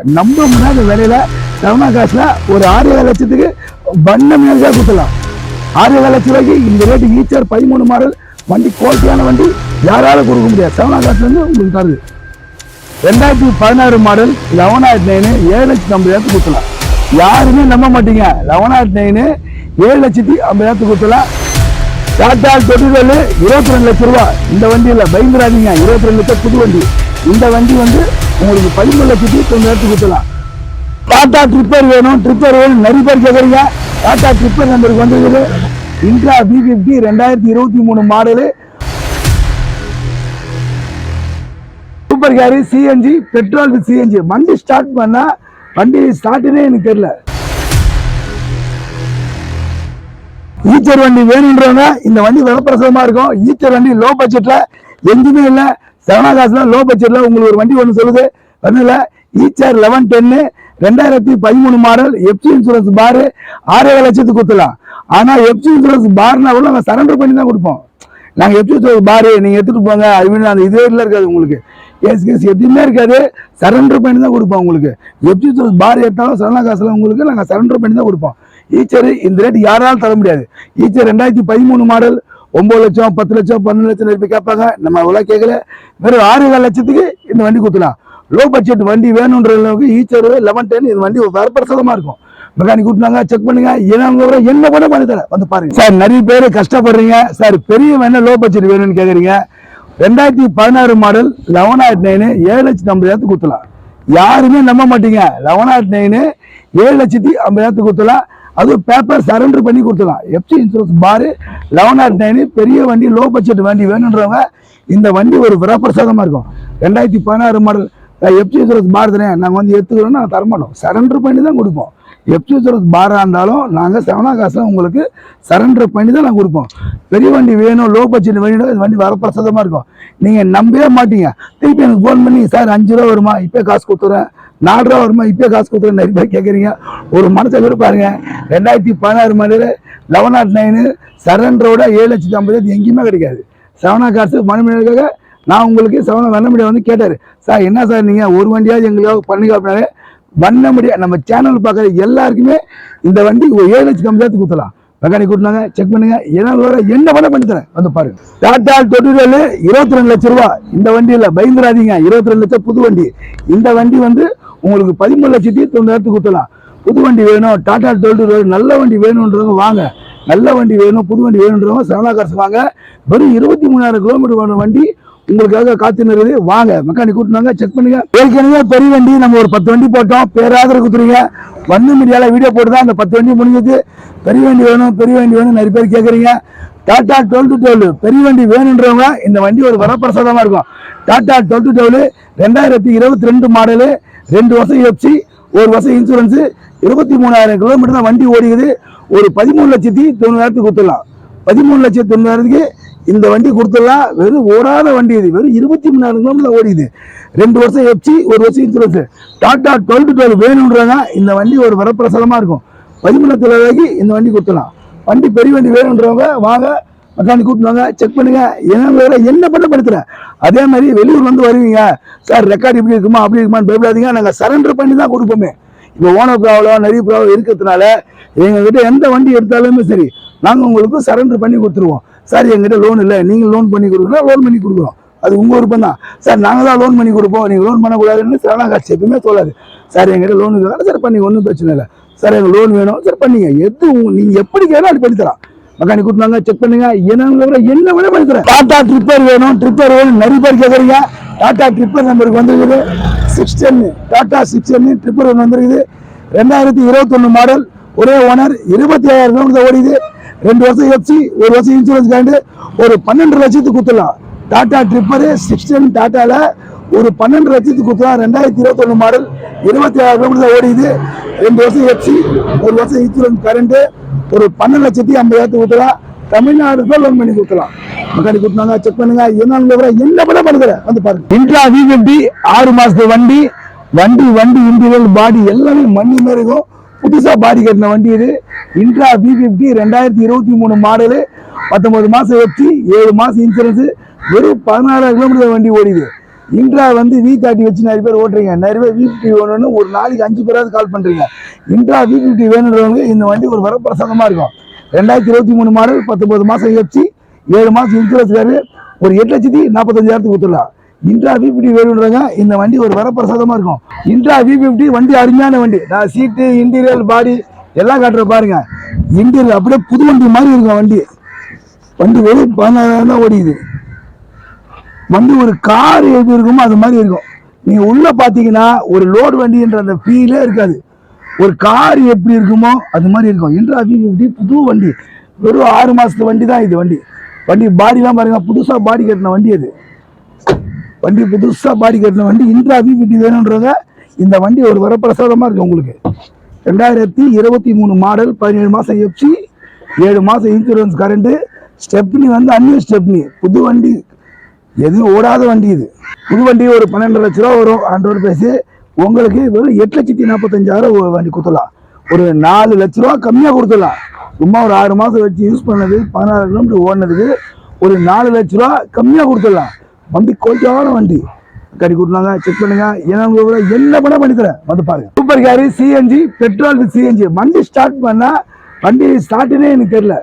நம்ப முடியாத விலையில சரவணா காசுல ஒரு ஆறு ஏழு லட்சத்துக்கு பண்ண மேலே கொடுத்துலாம் ஆறு ஏழு லட்சம் ரூபாய்க்கு இந்த ரேட்டு ஈச்சர் பதிமூணு மாடல் வண்டி குவாலிட்டியான வண்டி யாராலும் கொடுக்க முடியாது. சரவணா காசுல இருந்து உங்களுக்கு தருது. ரெண்டாயிரத்தி பதினாறு மாடல் லெவனாயிரத்தி நைனு ஏழு லட்சத்தி ஐம்பதாயிரத்து கொடுக்கலாம் யாருமே நம்ப மாட்டீங்க. லெவனாயிரத்தி நைனு ஏழு லட்சத்தி ஐம்பதாயிரத்து கொடுக்கலாம் டாட்டா தொட்டிவேலு இருபத்தி ரெண்டு லட்சம் ரூபா. இந்த வண்டியில் பயந்துடாதீங்க இருபத்தி ரெண்டு லட்சம் புது வண்டி. இந்த வண்டி வந்து உங்களுக்கு பதிமூணு லட்சத்தி எடுத்து கொடுக்கலாம் டாடா ட்ரிப்பர் வேணும் ட்ரிப்பர் வேணும். நிறைய பேர் கேட்குறீங்க டாடா ட்ரிப்பர் நம்பருக்கு வந்துருக்குது. இன்ட்ரா பி ஃபிஃப்டி ரெண்டாயிரத்தி இருபத்தி மூணு model super carry CNG petrol with CNG வண்டி ஸ்டார்ட் பண்ணால் வண்டி ஸ்டார்ட்னே எனக்கு தெரியல. ஈச்சர் வண்டி வேணுன்றவங்க இந்த வண்டி விலப்பிரசவமா இருக்கும். ஈச்சர் வண்டி லோ பட்ஜெட்டில் எங்கேயுமே இல்லை. செவனா காசுல லோ பட்ஜெட்ல உங்களுக்கு ஒரு வண்டி ஒன்று சொல்லுது. ஒன்றும் ஈச்சர் லெவன் டென்னு ரெண்டாயிரத்தி பதிமூணு மாடல் எஃப்சி இன்சூரன்ஸ் பாரு ஆறே லட்சத்துக்கு கொடுத்துலாம் ஆனால் எஃப்சி இன்சூரன்ஸ் பார்னா கூட நாங்கள் சரண்டர் பண்ணி தான் கொடுப்போம். நாங்கள் எப்சி இன்சூரன்ஸ் பாரு நீங்கள் எடுத்துகிட்டு போங்க. அது வேணும் அந்த இல்லை இருக்காது உங்களுக்கு. எஸ் கேஸ் எதுவுமே இருக்காது. சரண்டர் பண்ணி தான் கொடுப்போம் உங்களுக்கு. எஃப்சி இன்சூரன்ஸ் பார் எடுத்தாலும் சரணா காசுல உங்களுக்கு நாங்கள் சரண்டர் பண்ணி தான் கொடுப்போம். ஈச்சர் இந்த ரேட் யாராலும் தர முடியாது. ஈச்சர் ரெண்டாயிரத்தி பதிமூணு மாடல் ஒன்பது லட்சம் பத்து லட்சம் பன்னெண்டு லட்சம் ரூபாய் கேட்பாங்க. நம்ம அவ்வளோ கேட்கல. வெறும் ஆறு ஏழு லட்சத்துக்கு இந்த வண்டி கொடுத்துலாம் லோ பட்ஜெட் வண்டி வேணுன்றவங்களுக்கு ஈச்சர் லெவன் டென் இந்த வண்டி வரப்பிரசாதமா இருக்கும். மெக்கானிக் கூட்டினாங்க செக் பண்ணுங்க. என்ன என்ன கூட பண்ணி தரேன். வந்து பாருங்க. சார் நிறைய பேர் கஷ்டப்படுறீங்க. சார் பெரிய வேணும் லோ பட்ஜெட் வேணும்னு கேட்குறீங்க ரெண்டாயிரத்தி பதினாறு மாடல் லெவனாயிரத்தி நைனு ஏழு லட்சத்தி ஐம்பதாயிரத்துக்கு கொடுத்துலாம் யாருமே நம்ப மாட்டீங்க. லெவனாயிரத்தி நைனு ஏழு லட்சத்தி ஐம்பதாயிரத்துக்கு கொடுத்துலாம் அதுவும் பேப்பர் சரண்டர் பண்ணி கொடுத்துலாம் எஃப்சி இன்சூரன்ஸ் பாரு லெவனாயிரத்தி நைனு பெரிய வண்டி லோ பட்ஜெட் வண்டி வேணுன்றவங்க இந்த வண்டி ஒரு விரப்பிரசாதமாக இருக்கும். ரெண்டாயிரத்தி பதினாறு மாடல் எஃப்சி இன்சூரன்ஸ் பார் தானே? நாங்கள் வந்து எடுத்துக்கிறோம்னா நாங்கள் தரமாட்டோம் சரண்டர் பண்ணி தான் கொடுப்போம். எஃப்சி இன்சூரன்ஸ் பாராக இருந்தாலும் நாங்கள் செவனா காசில் உங்களுக்கு சரண்டர் பண்ணி தான் நாங்கள் கொடுப்போம். பெரிய வண்டி வேணும் லோ பட்ஜெட் வேணும் இது வண்டி வரப்பிரசாதமாக இருக்கும். நீங்கள் நம்பவே மாட்டீங்க. திருப்பி எனக்கு ஃபோன் பண்ணி சார் அஞ்சு ரூபா வருமா? இப்போ காசு கொடுத்துறேன். நாலு ரூபா வருமா? இப்போ காசு கொடுத்துருங்க நிறைய பேர் கேட்குறீங்க ஒரு மனசை கூட பாருங்க. ரெண்டாயிரத்தி பதினாறு மாடல் லெவன் நாட் நைனு சரண்டரோட ஏழு லட்சத்தி ஐம்பது எங்கேயுமே கிடைக்காது. செவனா காசு மனுமணிக்காக நான் உங்களுக்கு செவனா வண்ணமடியா வந்து கேட்டார். சார் என்ன சார் நீங்கள் ஒரு வண்டியாவது எங்களுக்காக பண்ணுங்க அப்படின்னாரு. வண்ணமடியா நம்ம சேனல் பார்க்குற எல்லாருக்குமே இந்த வண்டி ஒரு ஏழு லட்சத்தி ஐம்பதாயிரத்து கொடுத்தலாம் மெக்கானிக் கூட்டினாங்க செக் பண்ணுங்க. என்ன என்ன பண்ண பண்ணி தரேன். வந்து பாருங்க. டாடா தொட்டிவேலு இருபத்தி ரெண்டு லட்சம் ரூபா. இந்த வண்டியில் பயந்துராதீங்க இருபத்தி ரெண்டு லட்சம் புது வண்டி. இந்த வண்டி வந்து உங்களுக்கு பதிமூணு லட்சத்தி தொண்ணூறாயிரத்துக்கு கொடுத்தலாம் புது வண்டி வேணும் டாடா டோல்டு நல்ல வண்டி வேணுன்றவங்க வாங்க. நல்ல வண்டி வேணும் புது வண்டி வேணுன்றவங்க சரவணா காசு வாங்க. வெறும் இருபத்தி மூணாயிரம் கிலோமீட்டர் வேணும் வண்டி உங்களுக்காக காத்து நிறுது வாங்க மெக்கானிக் கூட்டினாங்க செக் பண்ணுங்க. ஏற்கனவே பெரிய வண்டி நம்ம ஒரு பத்து வண்டி போட்டோம். பேராதரவு கொடுத்துருங்க. வந்து மீடியால வீடியோ போட்டு தான் அந்த பத்து வண்டி முடிஞ்சது. பெரிய வண்டி வேணும் பெரிய வண்டி வேணும் நிறைய பேர் கேட்குறீங்க டாடா டுவெல் டு டுவெல் பெரிய வண்டி வேணுன்றவங்க இந்த வண்டி ஒரு வரப்பிரசாதமாக இருக்கும். டாடா டுவெல் டு டுவெல் ரெண்டாயிரத்தி இருபத்தி ரெண்டு மாடலு ரெண்டு வருஷம் எஃப்சி ஒரு வருஷம் இன்சூரன்ஸு இருபத்தி மூணாயிரம் கிலோமீட்டர் தான் வண்டி ஓடிக்குது. ஒரு பதிமூணு லட்சத்தி தொண்ணூறாயிரத்துக்கு கொடுத்துடலாம். பதிமூணு லட்சத்தி தொண்ணூறாயிரத்துக்கு இந்த வண்டி கொடுத்துடலாம். வெறும் ஓடாத வண்டி இது. வெறும் இருபத்தி மூணாயிரம் கிலோமீட்டர் ஓடிது ரெண்டு வருஷம் எஃப்சி ஒரு வருஷம் insurance Tata twelve to twelve வேணுன்றவங்க இந்த வண்டி ஒரு வரப்பிரசலமாக இருக்கும். பதிமூணு லட்சம் ரூபாய்க்கு இந்த வண்டி கொடுத்துடலாம். வண்டி பெரிய வண்டி வேணுன்றவங்க வாங்க. மெக்கானிக் கூப்பிடுவாங்க செக் பண்ணுங்க. என்ன வேற என்ன பண்ண படுத்துற? அதே மாதிரி வெளியூர் வந்து வருவீங்க. சார் ரெக்கார்டு இப்படி இருக்குமா அப்படி இருக்குமான்னு பயப்படாதீங்க. நாங்கள் சரண்டர் பண்ணி தான் கொடுப்போமே. இப்போ ஓனர் ப்ராப்ளம் நிறைய ப்ராப்ளம் இருக்கிறதுனால எங்ககிட்ட எந்த வண்டி எடுத்தாலுமே சரி நாங்கள் உங்களுக்கு சரண்டர் பண்ணி கொடுத்துருவோம். சார் எங்கிட்ட லோன் இல்லை. நீங்கள் லோன் பண்ணி கொடுக்குறோம் லோன் பண்ணி கொடுக்குறோம் அது உங்கள் விருப்பம் தான். சார் நாங்கள் தான் லோன் பண்ணி கொடுப்போம். நீங்கள் லோன் பண்ணக்கூடாதுன்னு சரணா காட்சி எப்பவுமே சொல்லாது. சார் எங்கிட்ட லோன் இருக்கிறாங்க சார் பண்ணி ஒன்றும் பிரச்சனை இல்லை. சார் எனக்கு லோன் வேணும். சார் பண்ணிங்க. எது நீங்கள் எப்படி கேட்டாலும் அது பண்ணித்தரான் மெக்கானிக் கூட்டினாங்க செக் பண்ணுங்க. என்னங்கிற என்ன விட பண்ணி டாடா ட்ரிப்பர் வேணும் ட்ரிப்பர் வேணும். நிறைய பேர் கேட்குறீங்க டாடா ட்ரிப்பர் நம்பருக்கு வந்துருக்குது. Six ten Tata six ten tipper ஒன்று வந்துருக்குது. ரெண்டாயிரத்தி இருபத்தொன்று மாடல் ஒரே ஓனர் இருபத்தி ஐயாயிரம் கிலோமீட்டர் ஓடிது. ரெண்டு வருஷம் எஃப்சி ஒரு வருஷம் இன்சூரன்ஸ் கேண்டு ஒரு பன்னெண்டு லட்சத்துக்கு கொடுத்துடலாம் டாடா ட்ரிப்பரு சிக்ஸ் டென் ஒரு பன்னெண்டு லட்சத்துக்கு கொடுத்துலாம் ரெண்டாயிரத்தி இருபத்தொன்று மாடல் இருபத்தி ஆயிரம் கிலோமீட்டர் ஓடிது. ரெண்டு வருஷம் எஃப்சி ஒரு வருஷம் இன்சூரன்ஸ் கரண்ட்டு ஒரு பன்னெண்டு லட்சத்தி ஐம்பதாயிரத்துக்கு ஊற்றலாம் தமிழ்நாடு தான் லோன் பண்ணி கொடுக்கலாம். மெக்கானிக் கொடுத்தாங்க செக் பண்ணுங்க. என்ன என்ன பண்ண பண்ணுற வந்து பாருங்க. இன்ட்ரா வி ஆறு மாசத்து வண்டி வண்டி வண்டி இன்டீரியல் பாடி எல்லாமே மண்ணி மாதிரி இருக்கும். புதுசா பாடி கட்டின வண்டி இது. இன்ட்ரா வி ஃபிஃப்டி ரெண்டாயிரத்தி இருபத்தி மூணு மாடலு பத்தொன்பது மாசம் வச்சு ஏழு மாசம் இன்சூரன்ஸ் வெறும் பதினாறாயிரம் கிலோமீட்டர் வண்டி ஓடிது. இன்ட்ரா வந்து வி தேர்ட்டி வச்சு நிறைய பேர் ஓட்டுறீங்க. நிறைய பேர் வி ஃபிஃப்டி வேணும்னு ஒரு நாளைக்கு அஞ்சு பேராவது கால் பண்ணுறீங்க இன்ட்ரா வி ஃபிஃப்டி வேணுன்றவங்க இந்த வண்டி ஒரு வரப்பிரசாதமாக இருக்கும். ரெண்டாயிரத்தி இருபத்தி மூணு மாடல் பத்தொன்பது மாதம் வச்சு ஏழு மாதம் இன்சூரன்ஸ்காரு ஒரு எட்டு லட்சத்தி நாற்பத்தஞ்சாயிரத்துக்கு கொடுத்துடலாம். இன்ட்ரா வி ஃபிஃப்டி வேணுன்றவங்க இந்த வண்டி ஒரு வரப்பிரசாதமாக இருக்கும். இன்ட்ரா வி ஃபிஃப்டி வண்டி அருமையான வண்டி. நான் சீட்டு இன்டீரியர் பாடி எல்லாம் காட்டுற பாருங்க. இன்டீரியர் அப்படியே புது வண்டி மாதிரி இருக்கும் வண்டி. வண்டி வெறும் பதினாறாயிரம் தான் ஓடிக்குது. வண்டி ஒரு கார் எப்படி இருக்குமோ அது மாதிரி இருக்கும். நீங்கள் உள்ள பார்த்தீங்கன்னா ஒரு லோடு வண்டின்ற அந்த ஃபீலே இருக்காது. ஒரு கார் எப்படி இருக்குமோ அது மாதிரி இருக்கும். இன்ட்ரா ஃபிஃப்டி புது வண்டி. வெறும் ஆறு மாதத்து வண்டி தான் இது வண்டி. வண்டி பாடிலாம் பாருங்க புதுசாக பாடி கட்டின வண்டி அது. வண்டி புதுசாக பாடி கட்டின வண்டி. இன்ட்ரா ஃபிஃப்டி வேணுன்றத இந்த வண்டி ஒரு வரப்பிரசாதமாக இருக்கு உங்களுக்கு. ரெண்டாயிரத்தி இருபத்தி மூணு மாடல் பதினேழு மாதம் எஃப்சி ஏழு மாதம் இன்சூரன்ஸ் கரண்ட்டு ஸ்டெப்னி வந்து அந்நிய ஸ்டெப்னி புது வண்டி எதுவும் ஓடாத வண்டி இது? புது வண்டி ஒரு பன்னெண்டு லட்ச ரூபா வரும். ஆண்ட்ராய்டு பேசி உங்களுக்கு வெறும் எட்டு லட்சத்தி நாற்பத்தஞ்சாயிரம் வண்டி கொடுத்துடலாம். ஒரு நாலு லட்ச ரூபா கம்மியாக கொடுத்துடலாம். சும்மா ஒரு ஆறு மாதம் வச்சு யூஸ் பண்ணது பதினாறு கிலோமீட்டர் ஓடினதுக்கு ஒரு நாலு லட்ச ரூபா கம்மியாக கொடுத்துடலாம். வண்டி கொஞ்சமான வண்டி. கறி கொடுத்தாங்க செக் பண்ணுங்க. ஏன்னா உங்களுக்கு என்ன பண்ண பண்ணித்தரேன் வந்து பாருங்க. Super carry CNG petrol with CNG வண்டி ஸ்டார்ட் பண்ணால் வண்டி ஸ்டார்ட்னே எனக்கு தெரியல.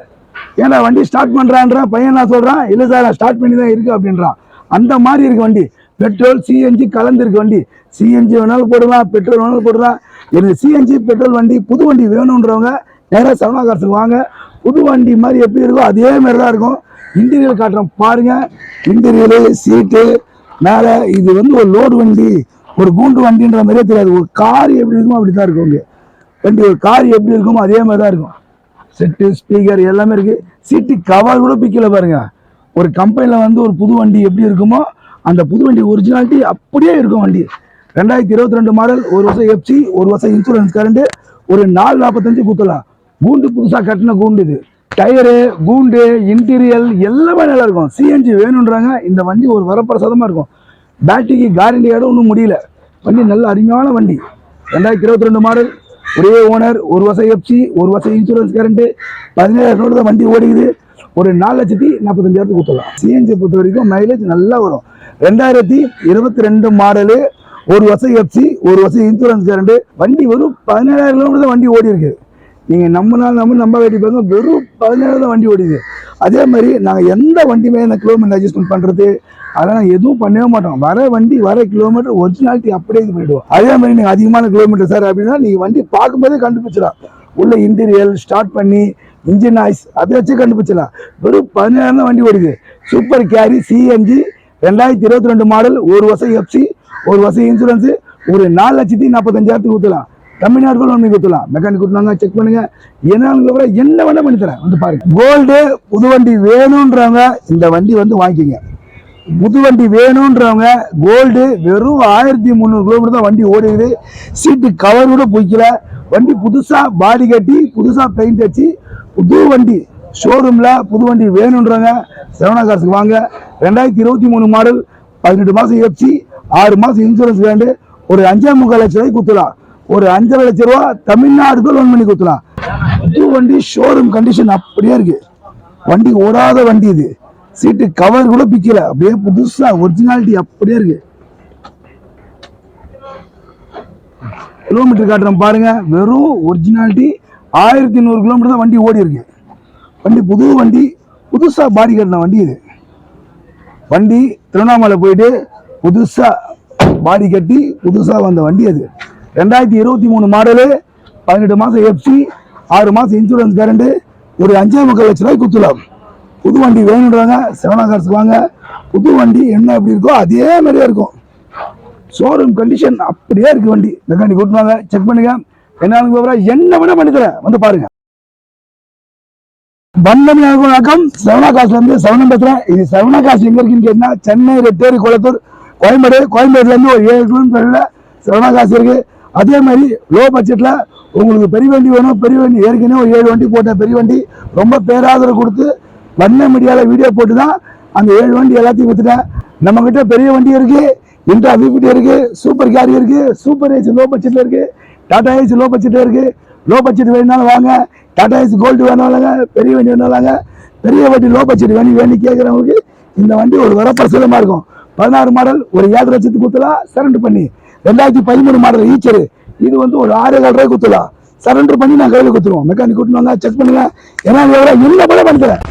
ஏன்னா வண்டி ஸ்டார்ட் பண்றான்ற? பையன் நான் சொல்கிறான் இல்லை சார் நான் ஸ்டார்ட் பண்ணி தான் இருக்குது அப்படின்றான். அந்த மாதிரி இருக்குது வண்டி. பெட்ரோல் சிஎன்ஜி கலந்துருக்கு வண்டி. சிஎன்ஜி வேணாலும் போடுவேன் பெட்ரோல் வேணாலும் போடுவேன் எனக்கு சிஎன்ஜி பெட்ரோல் வண்டி புது வண்டி வேணுன்றவங்க நேராக சரவணா வாங்க. புது வண்டி மாதிரி எப்படி இருக்கோ அதே மாதிரி தான் இருக்கும் இன்டீரியர் காட்டுறோம் பாருங்கள் இன்டீரியரு சீட்டு மேலே இது வந்து ஒரு லோடு வண்டி. ஒரு கூண்டு வண்டின்ற மாதிரியே தெரியாது. ஒரு கார் எப்படி இருக்குமோ அப்படி தான் இருக்கும் இங்கே. வண்டி ஒரு கார் எப்படி இருக்குமோ அதே மாதிரி தான் இருக்கும். செட்டு ஸ்பீக்கர் எல்லாமே இருக்குது சீட்டு கவர் கூட பிக்கல பாருங்க. ஒரு கம்பெனியில் வந்து ஒரு புது வண்டி எப்படி இருக்குமோ அந்த புது வண்டி ஒரிஜினாலிட்டி அப்படியே இருக்கும் வண்டி. ரெண்டாயிரத்தி இருபத்தி ரெண்டு மாடல் ஒரு வருஷம் எஃப்சி ஒரு வருஷம் இன்சூரன்ஸ் கரண்ட்டு ஒரு நாலு நாற்பத்தஞ்சு குத்தலாம் கூண்டு புதுசாக கட்டின கூண்டு இது. டயரு கூண்டு இன்டீரியல் எல்லாமே நல்லா இருக்கும். சிஎன்ஜி வேணுன்றாங்க இந்த வண்டி ஒரு வரப்பிரசாதமாக இருக்கும். பேட்டரிக்கு கேரண்டி ஒன்றும் முடியல. வண்டி நல்ல அருமையான வண்டி. ரெண்டாயிரத்தி இருபத்தி ரெண்டு மாடல் ஒரே ஓனர் ஒரு வருஷம் எஃப்சி ஒரு வருஷம் இன்சூரன்ஸ் கரண்ட் பதினேழாயிரம் ரோடு தான் வண்டி ஓடிக்குது. ஒரு நாலு லட்சத்தி நாற்பத்தஞ்சாயிரத்துக்கு கொடுத்துடலாம். சிஎன்ஜி பொறுத்த வரைக்கும் மைலேஜ் நல்லா வரும். ரெண்டாயிரத்தி இருபத்தி ரெண்டு மாடலு ஒரு வருஷம் எஃப்சி ஒரு வருஷம் இன்சூரன்ஸ் கரண்ட் வண்டி வெறும் பதினேழாயிரம் கிலோமீட்டர் தான் வண்டி ஓடி நீங்கள் நம்ம நாள் நம்ம நம்ம வேட்டி பாருங்க வெறும் பதினேழு தான் வண்டி ஓடிது அதே மாதிரி நாங்கள் எந்த வண்டியுமே இந்த கிலோமீட்டர் அட்ஜஸ்ட்மெண்ட் பண்ணுறது அதெல்லாம் எதுவும் பண்ணவே மாட்டோம். வர வண்டி வர கிலோமீட்டர் ஒரிஜினாலிட்டி அப்படியே இது பண்ணிவிடுவோம் அதே மாதிரி நீங்கள் அதிகமான கிலோமீட்டர் சார் அப்படின்னா நீங்கள் வண்டி பார்க்கும்போதே கண்டுபிடிச்சிடலாம். உள்ள இன்டீரியல் ஸ்டார்ட் பண்ணி இன்ஜின் ஆய்ஸ் அதை வச்சு கண்டுபிடிச்சிடலாம். வெறும் பதினேழு தான் வண்டி ஓடிது. சூப்பர் கேரி சிஎன்ஜி ரெண்டாயிரத்தி இருபத்தி ரெண்டு மாடல் ஒரு வருஷம் எஃப்சி ஒரு வருஷம் இன்சூரன்ஸு ஒரு நாலு லட்சத்தி நாற்பத்தஞ்சாயிரத்துக்கு ஊற்றலாம் தமிழ்நாடு ஒன்று ஊற்றலாம் மெக்கானிக் கொடுத்தாங்க செக் பண்ணுங்க. என்ன என்ன வேணால் பண்ணி தரேன். வந்து பாருங்க. கோல்டு புது வண்டி வேணுன்றவங்க இந்த வண்டி வந்து வாங்கிக்கோங்க. புது வண்டி வேணுன்றவங்க கோல்டு வெறும் ஆயிரத்தி முந்நூறு கிலோமீட்டர் தான் வண்டி ஓடுது சீட்டு கவர் கூட பிடிக்கல. வண்டி புதுசாக பாடி கட்டி புதுசாக பெயிண்ட் அடிச்சு புது வண்டி ஷோரூமில் புது வண்டி வேணுன்றவங்க செவனா காசுக்கு வாங்க. ரெண்டாயிரத்தி இருபத்தி மூணு மாடல் பதினெட்டு மாதம் எஃப்சி ஆறு மாதம் இன்சூரன்ஸ் வேண்டு ஒரு அஞ்சே முக்கால் லட்சம் ரூபாய்க்கு குத்துலாம். ஒரு அஞ்சரை லட்சம் ரூபா தமிழ்நாடுக்கு லோன் பண்ணி குத்துலாம். புது வண்டி ஷோரூம் கண்டிஷன் அப்படியே இருக்குது வண்டி ஓடாத வண்டி இது. சீட்டு கவர் கூட பிக்கல. அப்படியே புதுசா ஒரிஜினாலிட்டி அப்படியே இருக்கு. கிலோமீட்டர் காட்டுறோம் பாருங்க. வெறும் ஒரிஜினாலிட்டி ஆயிரத்தி நூறு கிலோமீட்டர் தான் வண்டி ஓடி இருக்கு. வண்டி புது வண்டி புதுசா பாடி கட்டின வண்டி இது. வண்டி திருவண்ணாமலை போயிட்டு புதுசா பாடி கட்டி புதுசா வந்த வண்டி அது. ரெண்டாயிரத்தி இருபத்தி மூணு மாடலு பதினெட்டு மாசம் எஃப்சி ஆறு மாசம் இன்சூரன்ஸ் கரண்ட் ஒரு அஞ்சே முக்கால் லட்ச ரூபாய் குத்துலாம். புது வண்டி வேணுன்றாங்க செவனா காசுக்கு வாங்க. புது வண்டி என்ன எப்படி இருக்கோ அதே மாதிரியே இருக்கும். ஷோரூம் கண்டிஷன் அப்படியே இருக்குது வண்டி. மெக்கானிக் கூட்டுவாங்க செக் பண்ணுங்க. என்ன என்ன வேணா பண்ணி தரேன். வந்து பாருங்க. வந்தம் வணக்கம். செவனா காசுல இருந்து செவனம் பேசுறேன் இது செவனா காசு எங்க இருக்குன்னு கேட்டா சென்னை ரெட்டேரி குளத்தூர் கோயம்பேடு கோயம்பேடுல இருந்து ஒரு ஏழு கிலோமீட்டர்ல செவனா காசு இருக்கு. அதே மாதிரி லோ பட்ஜெட்ல உங்களுக்கு பெரிய வண்டி வேணும். பெரிய வண்டி ஏற்கனவே ஒரு ஏழு வண்டி போட்ட பெரிய வண்டி ரொம்ப பேராதரவு கொடுத்து வண்ண மீடியாவில் வீடியோ போட்டு தான் அந்த ஏழு வண்டி எல்லாத்தையும் விற்றுட்டேன் நம்மக்கிட்ட பெரிய வண்டி இருக்குது இன்ட்ரா விபிடி இருக்குது சூப்பர் கேரி இருக்குது சூப்பர் ஏசி லோ பட்ஜெட்டில் இருக்குது டாடா ஏசி லோ பட்ஜெட்டில் இருக்குது லோ பட்ஜெட் வேணும்னாலும் வாங்க டாடா ஏசி கோல்டு வேணாலாங்க பெரிய வண்டி வேணாலும் பெரிய வண்டி லோ பட்ஜெட் வேண்டி வேணும் கேட்குறவங்களுக்கு இந்த வண்டி ஒரு வரப்பிரசுதமாக இருக்கும். பதினாறு மாடல் ஒரு ஏழு லட்சத்துக்கு குத்துலாம் சரண்டர் பண்ணி. ரெண்டாயிரத்தி பதிமூணு மாடல் ஈச்சரு இது வந்து ஒரு ஆறு ஏழு ரூபாய் குத்தலாம் சரண்டர் பண்ணி நான் கையில் குத்துருவோம் மெக்கானிக் கூட்டிட்டு வாங்க செக் பண்ணுங்க. ஏன்னா எவ்வளோ என்ன போல பண்ணுறேன்